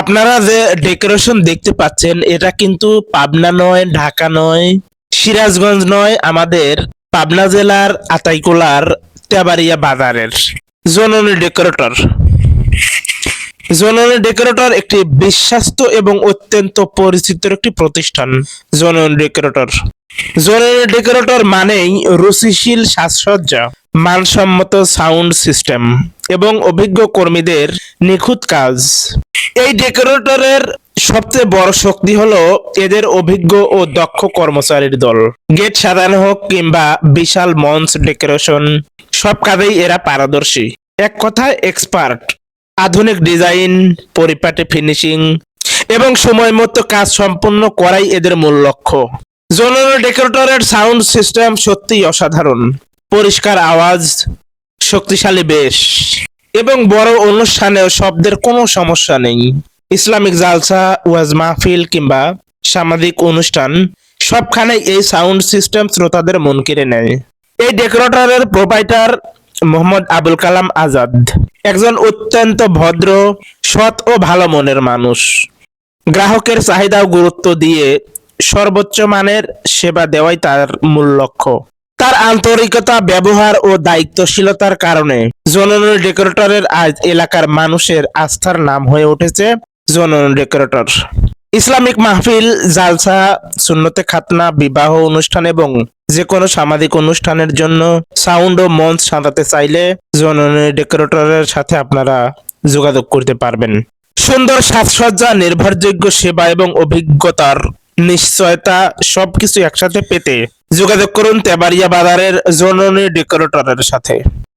আপনারা যে ডেকোরেশন দেখতে পাচ্ছেন, এটা কিন্তু পাবনা নয়, ঢাকা নয়, সিরাজগঞ্জ নয়, আমাদের পাবনা জেলার আতাইকুলার তেবাড়িয়া বাজারের জননী ডেকোরেটর জননী ডেকোরেটর একটি বিশ্বাস্ত এবং অত্যন্ত পরিচিত একটি প্রতিষ্ঠান, জননী ডেকোরেটর জননী ডেকোরেটর মানেই রুচিশীল সাজসজ্জা, মানসম্মত সাউন্ড সিস্টেম এবং অভিজ্ঞ কর্মীদের নিখুঁত কাজ। এই ডেকোরেটরের সবচেয়ে বড় শক্তি হলো এদের অভিজ্ঞ ও দক্ষ কর্মচারীর দল। গেট সাজানো হোক কিংবা বিশাল মঞ্চ ডেকোরেশন সব কাজেই এরা পারদর্শী। এক কথায় এক্সপার্ট আধুনিক ডিজাইন পরিপাটি ফিনিশিং এবং সময় মতো কাজ সম্পন্ন করাই এদের মূল লক্ষ্য। জোনাল ডেকোরেটরের সাউন্ড সিস্টেম সত্যিই অসাধারণ। পরিষ্কার আওয়াজ, শক্তিশালী বেশ। এবং বড় অনুষ্ঠানেও শব্দের কোনো সমস্যা নেই। ইসলামিক জালসা, ওয়াজ মাহফিল কিংবা সামাজিক অনুষ্ঠান সবখানে এই সাউন্ড সিস্টেম শ্রোতাদের মন কেড়ে নেয়। এই ডেকোরেটরের প্রোপাইটার মোহাম্মদ আবুল কালাম আজাদ। একজন অত্যন্ত ভদ্র, সৎ ও ভালো মনের মানুষ। গ্রাহকের চাহিদা গুরুত্ব দিয়ে সর্বোচ্চ মানের সেবা দেওয়াই তার মূল লক্ষ্য। তার আন্তরিকতা, ব্যবহার ও দায়িত্বশীলতার কারণে। জননী ডেকোরেটরের আজ এলাকার মানুষের আস্থার নাম হয়ে উঠেছে জননী ডেকোরেটর। ইসলামিক মাহফিল, জালসা, সুন্নতে খাতনা, বিবাহ অনুষ্ঠান এবং যে কোনো সামাজিক অনুষ্ঠানের জন্য সাউন্ড ও মঞ্চ সাজাতে চাইলে জননী ডেকোরেটরের সাথে আপনারা যোগাযোগ করতে পারবেন। সুন্দর সাজসজ্জা, নির্ভরযোগ্য সেবা এবং অভিজ্ঞতার নিশ্চয়তা সবকিছু একসাথে পেতে যোগাযোগ করুন তেবারিয়া বাজারের জননী ডেকোরেটরের সাথে।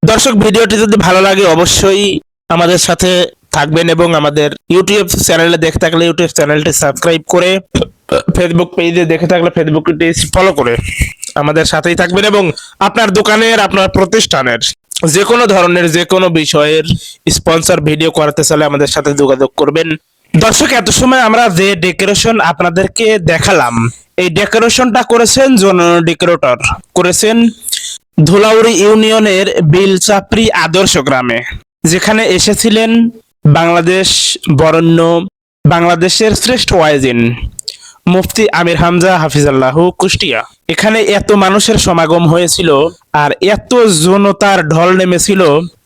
দর্শক, ভিডিওটি যদি ভালো লাগে অবশ্যই আমাদের সাথে থাকবেন এবং আমাদের ইউটিউব চ্যানেলে দেখে থাকলে ইউটিউব চ্যানেলটি সাবস্ক্রাইব করে ফেসবুক পেজে দেখে থাকলে ফেসবুকটি ফলো করে আমাদের সাথেই থাকবেন এবং আপনার দোকানের, আপনার প্রতিষ্ঠানের যে কোনো ধরনের যে কোনো বিষয়ের স্পন্সর ভিডিও করাতে চাইলে আমাদের সাথে যোগাযোগ করবেন। দর্শক, এত সময় আমরা যে ডেকোরেশন আপনাদেরকে দেখালাম, এই ডেকোরেশনটা করেছেন জনন ডেকোরেটর করেছেন ধুলাউড়ি ইউনিয়নের বিলচাপড়ি আদর্শ গ্রামে, যেখানে এসেছিলেন বাংলাদেশ বরণ্য, বাংলাদেশের শ্রেষ্ঠ ওয়াইজিন মুফতি আমির হামজা হাফিজাল্লাহ কুষ্টিয়া। এখানে এত মানুষের সমাগম হয়েছিল আর এত জনতার ঢল নেমেছিল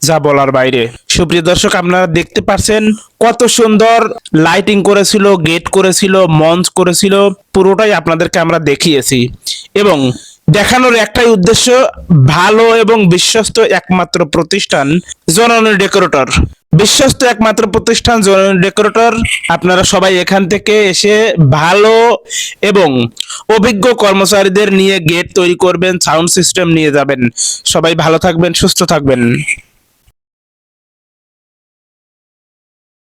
যা বলার বাইরে। সুপ্রিয় দর্শক, আপনারা দেখতে পাচ্ছেন কত সুন্দর লাইটিং করেছিল গেট করেছিল, মঞ্চ করেছিল, পুরোটাই আপনাদেরকে আমরা দেখিয়েছি। এবং দেখানোর একটাই উদ্দেশ্য, ভালো এবং বিশ্বস্ত একমাত্র প্রতিষ্ঠান জননী ডেকোরেটর। বিশ্বস্ত একমাত্র প্রতিষ্ঠান জোন ডেকোরেটর। আপনারা সবাই এখান থেকে এসে ভালো এবং অভিজ্ঞ কর্মচারীদের নিয়ে গেট তৈরি করবেন, সাউন্ড সিস্টেম নিয়ে যাবেন। সবাই ভালো থাকবেন, সুস্থ থাকবেন।